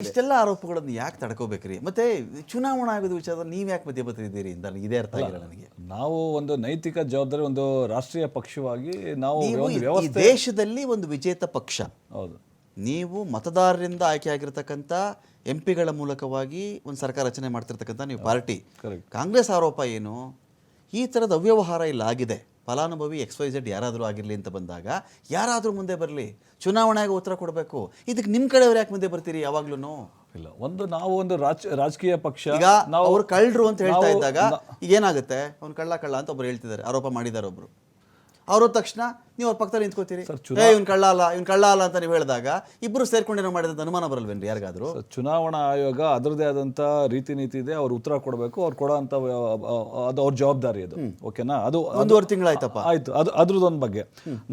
ಇಷ್ಟೆಲ್ಲ ಆರೋಪಗಳನ್ನು ಯಾಕೆ ತಡ್ಕೋಬೇಕ್ರಿ? ಮತ್ತೆ ಚುನಾವಣಾ ಆಗೋದು ವಿಚಾರ ನೀವು ಯಾಕೆ ಮಧ್ಯ ಬರ್ತಿದ್ದೀರಿ ಅಂತ ನನಗೆ ಇದೇ ಅರ್ಥ ಆಗಿಲ್ಲ ನನಗೆ. ನಾವು ಒಂದು ನೈತಿಕ ಜವಾಬ್ದಾರಿ ಒಂದು ರಾಷ್ಟ್ರೀಯ ಪಕ್ಷವಾಗಿ ನಾವು ನೀವು ಒಂದು ಈ- ಈ ವ್ಯವಸ್ಥೆ ದೇಶದಲ್ಲಿ ಒಂದು ವಿಜೇತ ಪಕ್ಷ. ಹೌದು. ನೀವು ಮತದಾರರಿಂದ ಆಯ್ಕೆ ಆಗಿರತಕ್ಕಂಥ ಎಂ ಪಿಗಳ ಮೂಲಕವಾಗಿ ಒಂದು ಸರ್ಕಾರ ರಚನೆ ಮಾಡ್ತಿರ್ತಕ್ಕಂಥ ನೀವು ಪಾರ್ಟಿ. Correct. ಕಾಂಗ್ರೆಸ್ ಆರೋಪ ಏನು? ಈ ಥರದ ಅವ್ಯವಹಾರ ಇಲ್ಲ ಆಗಿದೆ. ಫಲಾನುಭವಿ ಎಕ್ಸ್ ವೈ ಝೆಡ್ ಯಾರಾದರೂ ಆಗಿರಲಿ ಅಂತ ಬಂದಾಗ ಯಾರಾದರೂ ಮುಂದೆ ಬರಲಿ ಚುನಾವಣೆಗೆ ಉತ್ತರ ಕೊಡಬೇಕು. ಇದಕ್ಕೆ ನಿಮ್ಮ ಕಡೆಯವ್ರು ಯಾಕೆ ಮುಂದೆ ಬರ್ತೀರಿ ಯಾವಾಗ್ಲೂ ಇಲ್ಲ ಒಂದು ನಾವು ಒಂದು ರಾಜ ರಾಜಕೀಯ ಪಕ್ಷ ಈಗ ನಾವು ಅವ್ರು ಕಳ್ಳರು ಅಂತ ಹೇಳ್ತಾ ಇದ್ದಾಗ ಈಗ ಏನಾಗುತ್ತೆ ಅವ್ನು ಕಳ್ಳ ಕಳ್ಳ ಅಂತ ಒಬ್ರು ಹೇಳ್ತಿದ್ದಾರೆ ಆರೋಪ ಮಾಡಿದ್ದಾರೆ ಒಬ್ರು. ಅವ್ರ ತಕ್ಷಣ ನೀವು ಅವ್ರ ಪಕ್ಕದಲ್ಲಿ ನಿಂತ್ಕೋತೀರಿ. ಏ ಇವ್ನು ಕಳ್ಳ ಅಲ್ಲ ಇವ್ನು ಕಳ್ಳ ಅಲ್ಲ ಅಂತ ನೀವು ಹೇಳಿದಾಗ ಇಬ್ರು ಸೇರ್ಕೊಂಡೇನೋ ಮಾಡಿದಂತ ಅನುಮಾನ ಬರಲ್ವೇನ್ರಿ ಯಾರಿಗಾದ್ರು? ಚುನಾವಣಾ ಆಯೋಗ ಅದರದೇ ಆದಂತ ರೀತಿ ನೀತಿ ಇದೆ ಅವ್ರು ಉತ್ತರ ಕೊಡಬೇಕು ಅವ್ರು ಕೊಡೋ ಅಂತ ಅದು ಅವ್ರ ಜವಾಬ್ದಾರಿ ಅದು. ಓಕೆನಾ ಅದು ಒಂದೂವರೆ ತಿಂಗಳಾಯ್ತಪ್ಪ. ಆಯ್ತು. ಅದು ಅದ್ರದ್ದೊಂದು ಬಗ್ಗೆ.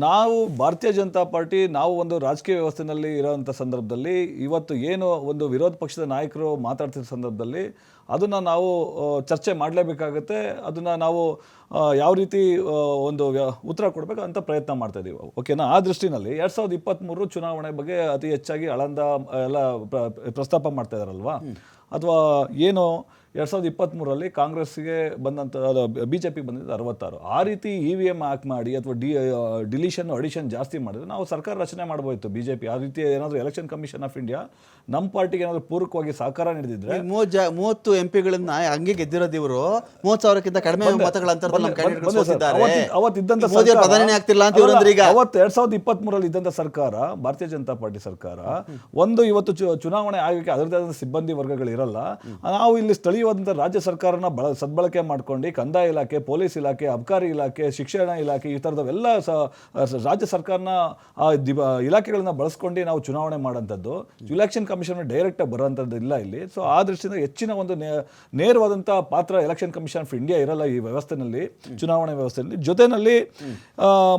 ನಾವು ಭಾರತೀಯ ಜನತಾ ಪಾರ್ಟಿ ನಾವು ಒಂದು ರಾಜಕೀಯ ವ್ಯವಸ್ಥೆನಲ್ಲಿ ಇರೋಂಥ ಸಂದರ್ಭದಲ್ಲಿ ಇವತ್ತು ಏನು ಒಂದು ವಿರೋಧ ಪಕ್ಷದ ನಾಯಕರು ಮಾತಾಡ್ತಿರೋ ಸಂದರ್ಭದಲ್ಲಿ ಅದನ್ನ ನಾವು ಚರ್ಚೆ ಮಾಡಲೇಬೇಕಾಗತ್ತೆ. ಅದನ್ನು ನಾವು ಯಾವ ರೀತಿ ಒಂದು ಉತ್ತರ ಕೊಡಬೇಕು ಅಂತ ಪ್ರಯತ್ನ ಮಾಡ್ತಾ ಇದ್ದೀವಿ ಓಕೆನಾ ಆ ದೃಷ್ಟಿನಲ್ಲಿ ಎರಡು ಸಾವಿರದ ಇಪ್ಪತ್ತ್ಮೂರು ಚುನಾವಣೆ ಬಗ್ಗೆ ಅತಿ ಹೆಚ್ಚಾಗಿ ಆಳಂದ ಎಲ್ಲ ಪ್ರ- ಪ್ರಸ್ತಾಪ ಮಾಡ್ತಾ ಇದಾರಲ್ವಾ? ಅಥವಾ ಏನು ಎರಡ್ ಸಾವಿರದ ಇಪ್ಪತ್ತ್ಮೂರರಲ್ಲಿ ಕಾಂಗ್ರೆಸ್ಗೆ ಬಂದಂಥ ಬಿ ಜೆ ಪಿ ಬಂದಿದ್ದು ಅರವತ್ತಾರು. ಆ ರೀತಿ ಇ ವಿ ಎಂ ಹಾಕ್ ಮಾಡಿ ಅಥವಾ ಡಿ ಡಿಲಿಷನ್ ಅಡಿಷನ್ ಜಾಸ್ತಿ ಮಾಡಿದ್ರೆ ನಾವು ಸರ್ಕಾರ ರಚನೆ ಮಾಡ್ಬೋಯ್ತು ಬಿ ಜೆ ಪಿ ಆ ರೀತಿ ಏನಾದರೂ ಎಲೆಕ್ಷನ್ ಕಮಿಷನ್ ಆಫ್ ಇಂಡಿಯಾ ನಮ್ಮ ಪಾರ್ಟಿಗೆ ಏನಾದರೂ ಪೂರಕವಾಗಿ ಸಹಕಾರ ನೀಡಿದ್ರೆ ಈಗ ಮೂವತ್ ಜ- ಮೂವತ್ತು ಎಂ ಪಿಗಳನ್ನ ಹಂಗೆ ಗೆದ್ದಿರೋದು ಇವರು. ಮೂವತ್ತು ಸಾವಿರಕ್ಕಿಂತ ಕಡಿಮೆ ಮತಗಳ ಅವತ್ತಿದ್ದಂಥ ಸರ್ಕಾರ- ಪ್ರಧಾನಿ ಆಗ್ತಿಲ್ಲ ಅಂತ ಇವ್ರು ಈಗ ಅವತ್ತು ಎರಡ್ ಸಾವಿರದ ಇಪ್ಪತ್ಮೂರಲ್ಲಿ ಇದ್ದಂಥ ಸರ್ಕಾರ ಭಾರತೀಯ ಜನತಾ ಪಾರ್ಟಿ ಸರ್ಕಾರ ಒಂದು ಇವತ್ತು ಚುನಾವಣೆ ಆಗಕ್ಕೆ ಅದರದೇ ಆದ ಸಿಬ್ಬಂದಿ ವರ್ಗಗಳು ಇರಲ್ಲ ನಾವು ಇಲ್ಲಿ ಸ್ಥಳೀಯವಾದಂಥ ರಾಜ್ಯ ಸರ್ಕಾರನ ಬಳ, ಸದ್ಬಳಕೆ ಮಾಡ್ಕೊಂಡು ಕಂದಾಯ ಇಲಾಖೆ, ಪೊಲೀಸ್ ಇಲಾಖೆ, ಅಬಕಾರಿ ಇಲಾಖೆ, ಶಿಕ್ಷಣ ಇಲಾಖೆ ಈ ಥರದವೆಲ್ಲ ಸ- ರಾಜ್ಯ ಸರ್ಕಾರನ ಇಲಾಖೆಗಳನ್ನ ಬಳಸ್ಕೊಂಡು ನಾವು ಚುನಾವಣೆ ಮಾಡೋಂಥದ್ದು ಇಲೆಕ್ಷನ್ ಕಮಿಷನ್ ಡೈರೆಕ್ಟಾಗಿ ಬರೋಂಥದ್ದು ಇಲ್ಲ ಇಲ್ಲಿ. ಸೊ ಆ ದೃಷ್ಟಿಯಿಂದ ಹೆಚ್ಚಿನ ಒಂದು ನೇರವಾದಂಥ ಪಾತ್ರ ಎಲೆಕ್ಷನ್ ಕಮಿಷನ್ ಆಫ್ ಇಂಡಿಯಾ ಇರಲ್ಲ ಈ ವ್ಯವಸ್ಥೆನಲ್ಲಿ, ಚುನಾವಣೆ ವ್ಯವಸ್ಥೆಯಲ್ಲಿ ಜೊತೆನಲ್ಲಿ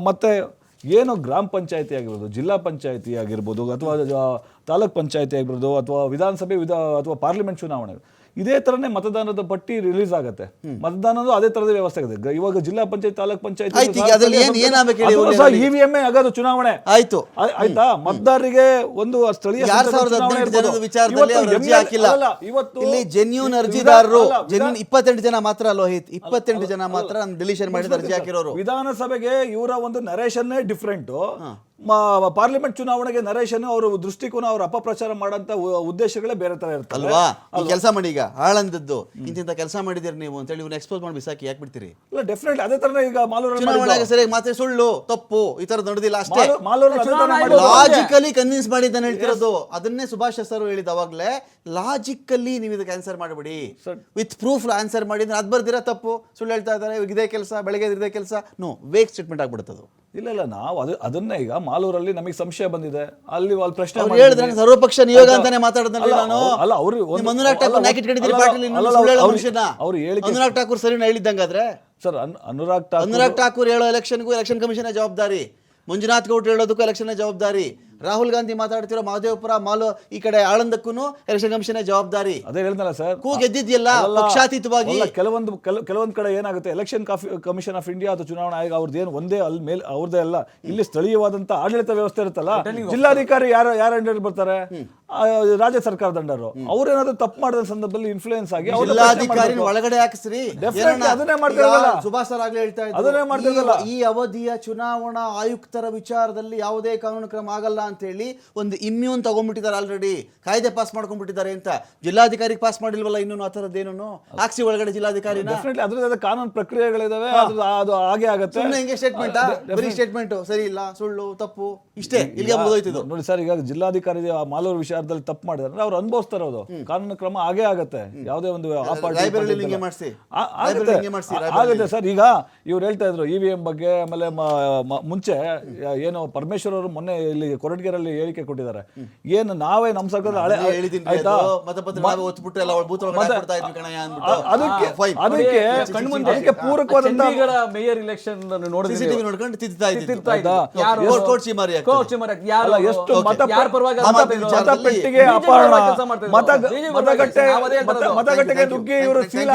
ಮತ್ತೆ ಏನು ಗ್ರಾಮ ಪಂಚಾಯತಿ ಆಗಿರ್ಬೋದು, ಜಿಲ್ಲಾ ಪಂಚಾಯತಿ ಆಗಿರ್ಬೋದು, ಅಥವಾ ತಾಲೂಕ್ ಪಂಚಾಯತಿ ಆಗಿರ್ಬೋದು, ಅಥವಾ ವಿಧಾನಸಭೆ ವಿಧ, ಅಥವಾ ಪಾರ್ಲಿಮೆಂಟ್ ಚುನಾವಣೆ. ಇದೇ ತರನೇ ಮತದಾನದ ಪಟ್ಟಿ ರಿಲೀಸ್ ಆಗುತ್ತೆ. ಮತದಾನದ ಅದೇ ತರದ ವ್ಯವಸ್ಥೆ ಆಗುತ್ತೆ. ಇವಾಗ ಜಿಲ್ಲಾ ಪಂಚಾಯತ್ ತಾಲೂಕ್ ಪಂಚಾಯತ್ ಇವಿಎಂ ಆಗೋದು ಚುನಾವಣೆ. ಆಯ್ತು. ಆಯ್- ಆಯ್ತಾ? ಮತದಾರರಿಗೆ ಒಂದು ಸ್ಥಳೀಯ ಇವತ್ತು ಅರ್ಜಿ ಹಾಕಿಲ್ಲ. ಇವತ್ತು ಇಲ್ಲಿ ಜೆನ್ಯೂನ್ ಅರ್ಜಿದಾರರು ಜೆನ್ಯೂನ್ ಇಪ್ಪತ್ತೆಂಟು ಜನ ಮಾತ್ರ ಲೋಹಿತ್ ಇಪ್ಪತ್ತೆಂಟು ಜನ ಮಾತ್ರ ಡಿಲಿಷನ್ ಮಾಡಿದ ಅರ್ಜಿ ಹಾಕಿರೋರು. ವಿಧಾನಸಭೆಗೆ ಇವರ ಒಂದು ನರೇಶನ್ನೇ ಡಿಫ್ರೆಂಟ್ ಪಾರ್ಲಿಮೆಂಟ್ ಚುನಾವಣೆಗೆ ನರೇಶನ್ ಅವರು ದೃಷ್ಟಿಕೋನ ಅವ್ರ ಅಪಪ್ರಚಾರ ಮಾಡಂತ ಉದ್ದೇಶಗಳೇ ಬೇರೆ ತರ ಇರುತ್ತೆ ಅಲ್ವಾ? ಈ ಕೆಲಸ ಮಾಡಿ ಈಗ ಹಾಳಂದದ್ದು. ಇಂತಿಂತ ಕೆಲಸ ಮಾಡಿದಿರಿ ನೀವು ಅಂತೇಳಿ ಇವ್ನ ಎಕ್ಸ್ಪೋಸ್ ಮಾಡಿ ಬಿಸಾಕಿ ಯಾಕೆ ಬಿಡ್ತೀರಿ? ಇಲ್ಲ ಡೆಫಿನೆಟ್ ಅದೇ ತರ ಈಗ ಮಾಲೂರು ಚುನಾವಣೆಗೆ ಸರಿಯಾಗಿ ಮಾತ್ರ ಸುಳ್ಳು ತಪ್ಪು ಈ ತರ ನಡೆದಿಲ್ಲ ಅಷ್ಟೇ. ಲಾಜಿಕಲಿ ಕನ್ವಿನ್ಸ್ ಮಾಡಿ ಅಂತ ಹೇಳ್ತಿರೋದು. ಅದನ್ನೇ ಸುಭಾಷ್ ಸರ್ ಹೇಳಿದ ಅವಾಗ್ಲೇ. ಲಾಜಿಕಲಿ ನೀವು ಇದಕ್ಕೆ ಆನ್ಸರ್ ಮಾಡಬೇಡಿ. ವಿತ್ ಪ್ರೂಫ್ ಆನ್ಸರ್ ಮಾಡಿದ್ರೆ ಅದ್ ಬರ್ದಿರ ತಪ್ಪು. ಸುಳ್ಳು ಹೇಳ್ತಾ ಇದ್ದಾರೆ ಇವಾಗ ಇದೇ ಕೆಲಸ ಬೆಳಗ್ಗೆ ಇದೇ ಕೆಲಸ. ನೋ ವೇಕ್ ಸ್ಟೇಟ್ಮೆಂಟ್ ಆಗ್ಬಿಡುತ್ತದು. ಇಲ್ಲ ಇಲ್ಲ ನಾವು ಅದು ಅದನ್ನ ಈಗ ಮಾಲೂರಲ್ಲಿ ನಮಗೆ ಸಂಶಯ ಬಂದಿದೆ. ಅಲ್ಲಿ ಅಲ್ಲಿ ಪ್ರಶ್ನೆ ಅವ್ರು ಮಾಡಿದ್ವಿ. ಹೇಳಿದ್ರೆ ಸರ್ವಪಕ್ಷ ನಿಯೋಗ ಅಂತಾನೆ ಮಾತಾಡಿದ್ನಲ್ಲ ಅಲ್ಲ, ನಾನು? ಅಲ್ಲ, ಅವ್ರು ಒಂದು- ನಿಮ್ಮ ಅನುರಾಗ್ ಠಾಕೂರ್ ಅಲ್ಲ, ನಾಯಕ್ ಇಟ್ಕೊಂಡಿದ್ದೀರಿ ಅಲ್ಲ, ಸುಳ್ಳು ಹೇಳೋ ಅವ್ರು- ಮನುಷ್ಯನ? ಅವ್ರು ಹೇಳಿಕೆ- ಅನುರಾಗ್ ಠಾಕೂರ್ ಸರಿ ಹೇಳಿದ್ದಂಗಾದ್ರೆ? ಸರ್ ಅನ್- ಅನುರಾಗ್ ಠಾಕೂರ್ ಅನುರಾಗ್ ಠಾಕೂರ್ ಹೇಳೋ ಎಲೆಕ್ಷನ್ಗೂ ಎಲೆಕ್ಷನ್ ಕಮಿಷನ್ ಜವಾಬ್ದಾರಿ. ಮಂಜುನಾಥ್ ಗೌಡ್ರು ಹೇಳೋದಕ್ಕೂ ಎಲೆಕ್ಷನ್ ಜವಾಬ್ದಾರಿ. ರಾಹುಲ್ ಗಾಂಧಿ ಮಾತಾಡ್ತಿರೋ ಮಹದೇವಪುರ ಮಾಲು ಈ ಕಡೆ ಆಳಂದಕ್ಕೂ ಎಲೆಕ್ಷನ್ ಕಮಿಷನ್ ಜವಾಬ್ದಾರಿ. ಅದೇ ಹೇಳ್ದಲ್ಲ ಸರ್ ಕೂ ಗೆದ್ದಿದ್ಯಲ್ಲ ಪಕ್ಷಾತೀತವಾಗಿ. ಅಲ್ಲ, ಕೆಲವೊಂದು ಕೆಲ- ಕೆಲವೊಂದ್ ಕಡೆ ಏನಾಗುತ್ತೆ ಎಲೆಕ್ಷನ್ ಕಮಿಷನ್ ಆಫ್ ಇಂಡಿಯಾ ಅಥವಾ ಚುನಾವಣಾ ಆಯೋಗ ಅವ್ರದ್ದು ಏನು ಒಂದೇ ಅಲ್ಲಿ ಮೇಲೆ ಅವ್ರದೇ ಅಲ್ಲ. ಇಲ್ಲಿ ಸ್ಥಳೀಯವಾದಂತ ಆಡಳಿತ ವ್ಯವಸ್ಥೆ ಇರುತ್ತಲ್ಲ ಜಿಲ್ಲಾಧಿಕಾರಿ ಯಾರು ಯಾರ ಅಂಡರ್ ಬರ್ತಾರೆ? ರಾಜ್ಯ ಸರ್ಕಾರದ ಅಂಡರು ಅವ್ರೇನಾದ್ರೂ ತಪ್ಪು ಮಾಡಿದ ಸಂದರ್ಭದಲ್ಲಿ ಇನ್ಫ್ಲೂಯೆನ್ಸ್ ಆಗಿ ಜಿಲ್ಲಾಧಿಕಾರಿ. ಒಳಗಡೆ ಹಾಕಿಸ್ರಿ? ಅದನ್ನೇ ಮಾಡ್ತಾ ಸುಭಾಷ್ ಸರ್ ಆಗ್ಲೇ ಹೇಳ್ತಾ ಅದನ್ನೇ ಈ-. ಅವಧಿಯ ಚುನಾವಣಾ ಆಯುಕ್ತರ ವಿಚಾರದಲ್ಲಿ ಯಾವುದೇ ಕಾನೂನು ಕ್ರಮ ಆಗಲ್ಲ ಅಂತ ಹೇಳಿ ಒಂದು ಇಮ್ಯೂನ್ ತಗೊಂಡ್ಬಿಟ್ಟಿದ್ದಾರೆ ಆಲ್ರೆಡಿ ಕಾಯ್ದೆ ಪಾಸ್ ಮಾಡ್ಕೊಂಡ್ಬಿಟ್ಟಿದ್ದಾರೆ ಅಂತ. ಜಿಲ್ಲಾಧಿಕಾರಿಗೆ ಪಾಸ್ ಮಾಡಿಲ್ವಲ್ಲ ಇನ್ನೂ ಆ ಥರದ್ದೇನೂ ಹಾಕ್ಸಿ ಒಳಗಡೆ ಜಿಲ್ಲಾಧಿಕಾರಿ ಅದ್ರದ್ದು ಕಾನೂನು ಪ್ರಕ್ರಿಯೆಗಳಿದಾವೆ ಅದು ಅದು ಹಾಗೆ ಆಗುತ್ತೆ. ಸುಮ್ಮನೆ ಹಿಂಗೆ ಸ್ಟೇಟ್ಮೆಂಟ್ ಬರೀ ಸ್ಟೇಟ್ಮೆಂಟ್ ಸರಿ ಇಲ್ಲ ಸುಳ್ಳು ತಪ್ಪು ಇಷ್ಟೇ. ಇಲ್ಲಿಗೆ ಮುಗಿದೋಯ್ತು ಇದು. ನೋಡಿ ಸರ್ ಈಗ ಜಿಲ್ಲಾಧಿಕಾರಿ ಮಾಲೂರು ಮಾಲೂರು ವಿಚಾರದಲ್ಲಿ ತಪ್ಪು ಮಾಡಿದ್ರೆ ಅವ್ರು ಅನುಭವಿಸ್ತಾರೆ ಅದು ಕಾನೂನು ಕ್ರಮ ಆಗೇ ಆಗತ್ತೆ. ಯಾವುದೇ ಒಂದು ಆ ಈ ಅಂತ ಆಗುತ್ತೆ. ಆಗುತ್ತೆ ಸರ್. ಈಗ ಇವ್ರು ಹೇಳ್ತಾ ಇದ್ರು ಇ ವಿ ಎಂ ಬಗ್ಗೆ ಆಮೇಲೆ ಮ- ಮ- ಮುಂಚೆ ಏನು ಪರಮೇಶ್ವರ್ ಅವರು ಮೊನ್ನೆ ಇಲ್ಲಿ ಕೊರಟಗೆರೆಯಲ್ಲಿ ಹೇಳಿಕೆ ಕೊಟ್ಟಿದ್ದಾರೆ. ಏನು ನಾವೇ ನಮ್ಮ ಸರ್ಕಾರದ ಹಳೆ ಅದೇ ಹೇಳಿದ್ದೀನಿ ಆಯ್ತಾ? ಅದು. ಮತಪತ್ರ ನಾವೇ ಒತ್ಬಿಟ್ಟು ಎಲ್ಲ ಬೂತ್ ಒಳಗಡೆ ಮತ್ತೆ- ಹಾಕ್ಬಿಡ್ತಾ ಇದ್ವಿ ಕಣಯ್ಯ ಅಂದ್ಬಿಟ್ಟು. ಅ- ಅದಕ್ಕೆ ಆ, fine. ಅದಕ್ಕೆ ಕಣ್ಮುಂದೆ ಅದಕ್ಕೆ ಪೂರಕವಾದಂತ ಚಂಡೀಗಢ ಮೇಯರ್ ಇಲೆಕ್ಷನ್ ನೋಡಿದ್ರೆ CCTV ನೋಡ್ಕೊಂಡು ತಿದ್ದುತ್ತಾ ಇದ್ದಿದ್ದು. ತಿರ್ತಾ ಇದ್ರು. ಆಯ್ತಾ? ಯಾರು? ಕೋರ್ಟ್- ಕೋರ್ಟ್ ಚೀಮಾರಿ ಆಗ್ತದೆ. ಕೋರ್ಟ್ ಚೀಮಾರಿ ಆಗ್ತದೆ. ಯಾರು? ಅಲ್ಲ, ಎಷ್ಟು ಮತ ಯಾರ ಪರವಾಗಿ ಆ ಮತ ವಿಚಾರದಲ್ಲಿ ಮತಪೆಟ್ಟಿಗೆ BJP ಅಪಹರಣ. ಮತಗಟ್ಟೆ ಮತಗಟ್ಟೆಗೆ ನುಗ್ಗಿ ಇವರು ಸೀಲ್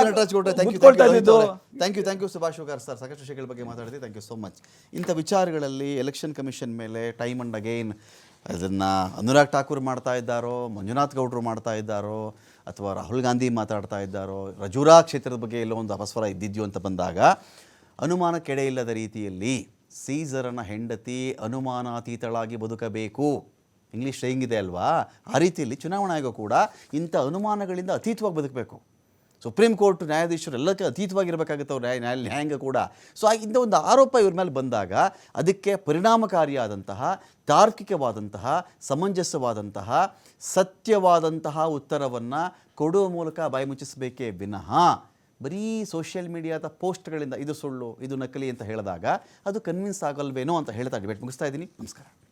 ಇದ್ದಿದ್ದು. Thank you thank you Subhash sugar sir. ಸಾಕಷ್ಟು ವಿಷಯಗಳ ಬಗ್ಗೆ ಮಾತಾಡಿದ್ವಿ ಥ್ಯಾಂಕ್ ಯು ಸೋ ಮಚ್ ಇಂಥ ವಿಚಾರಗಳಲ್ಲಿ ಎಲೆಕ್ಷನ್ ಕಮಿಷನ್ ಮೇಲೆ ಟೈಮ್ ಅಂಡ್ ಅಗೈನ್ ಅದನ್ನು ಅನುರಾಗ್ ಠಾಕೂರ್ ಮಾಡ್ತಾ ಇದ್ದಾರೋ ಮಂಜುನಾಥ್ ಗೌಡ್ರು ಮಾಡ್ತಾ ಇದ್ದಾರೋ ಅಥವಾ ರಾಹುಲ್ ಗಾಂಧಿ ಮಾತಾಡ್ತಾ ಇದ್ದಾರೋ ರಜುರಾ ಕ್ಷೇತ್ರದ ಬಗ್ಗೆ ಎಲ್ಲೋ ಒಂದು ಅಪಸ್ವರ ಇದ್ದಿದ್ಯೋ ಅಂತ ಬಂದಾಗ ಅನುಮಾನಕ್ಕೆಡೆ ಇಲ್ಲದ ರೀತಿಯಲ್ಲಿ ಸೀಸರನ ಹೆಂಡತಿ ಅನುಮಾನಾತೀತಳಾಗಿ ಬದುಕಬೇಕು. ಇಂಗ್ಲೀಷ್ ಇದೆ ಅಲ್ವಾ? ಆ ರೀತಿಯಲ್ಲಿ ಚುನಾವಣಾ ಆಯೋಗ ಕೂಡ ಇಂಥ ಅನುಮಾನಗಳಿಂದ ಅತೀತವಾಗಿ ಬದುಕಬೇಕು. ಸುಪ್ರೀಂ ಕೋರ್ಟ್ ನ್ಯಾಯಾಧೀಶರು ಎಲ್ಲಕ್ಕೆ ಅತೀತವಾಗಿರಬೇಕಾಗುತ್ತೆ ಅವ್ರು ನ್ಯಾಯ ನ್ಯಾಯ ನ್ಯಾಯಾಂಗ ಕೂಡ. ಸೊ ಇಂಥ ಒಂದು ಆರೋಪ ಇವ್ರ ಮೇಲೆ ಬಂದಾಗ ಅದಕ್ಕೆ ಪರಿಣಾಮಕಾರಿಯಾದಂತಹ, ತಾರ್ಕಿಕವಾದಂತಹ, ಸಮಂಜಸವಾದಂತಹ, ಸತ್ಯವಾದಂತಹ ಉತ್ತರವನ್ನು ಕೊಡುವ ಮೂಲಕ ಬಾಯಿ ಮುಚ್ಚಿಸಬೇಕೇ ವಿನಃ ಬರೀ ಸೋಷಿಯಲ್ ಮೀಡಿಯಾದ ಪೋಸ್ಟ್ಗಳಿಂದ ಇದು ಸುಳ್ಳು, ಇದು ನಕಲಿ ಅಂತ ಹೇಳಿದಾಗ ಅದು ಕನ್ವಿನ್ಸ್ ಆಗಲ್ವೇನೋ ಅಂತ ಹೇಳ್ತಾ ಡಿಬೇಟ್ ಮುಗಿಸ್ತಾ ಇದ್ದೀನಿ. ನಮಸ್ಕಾರ.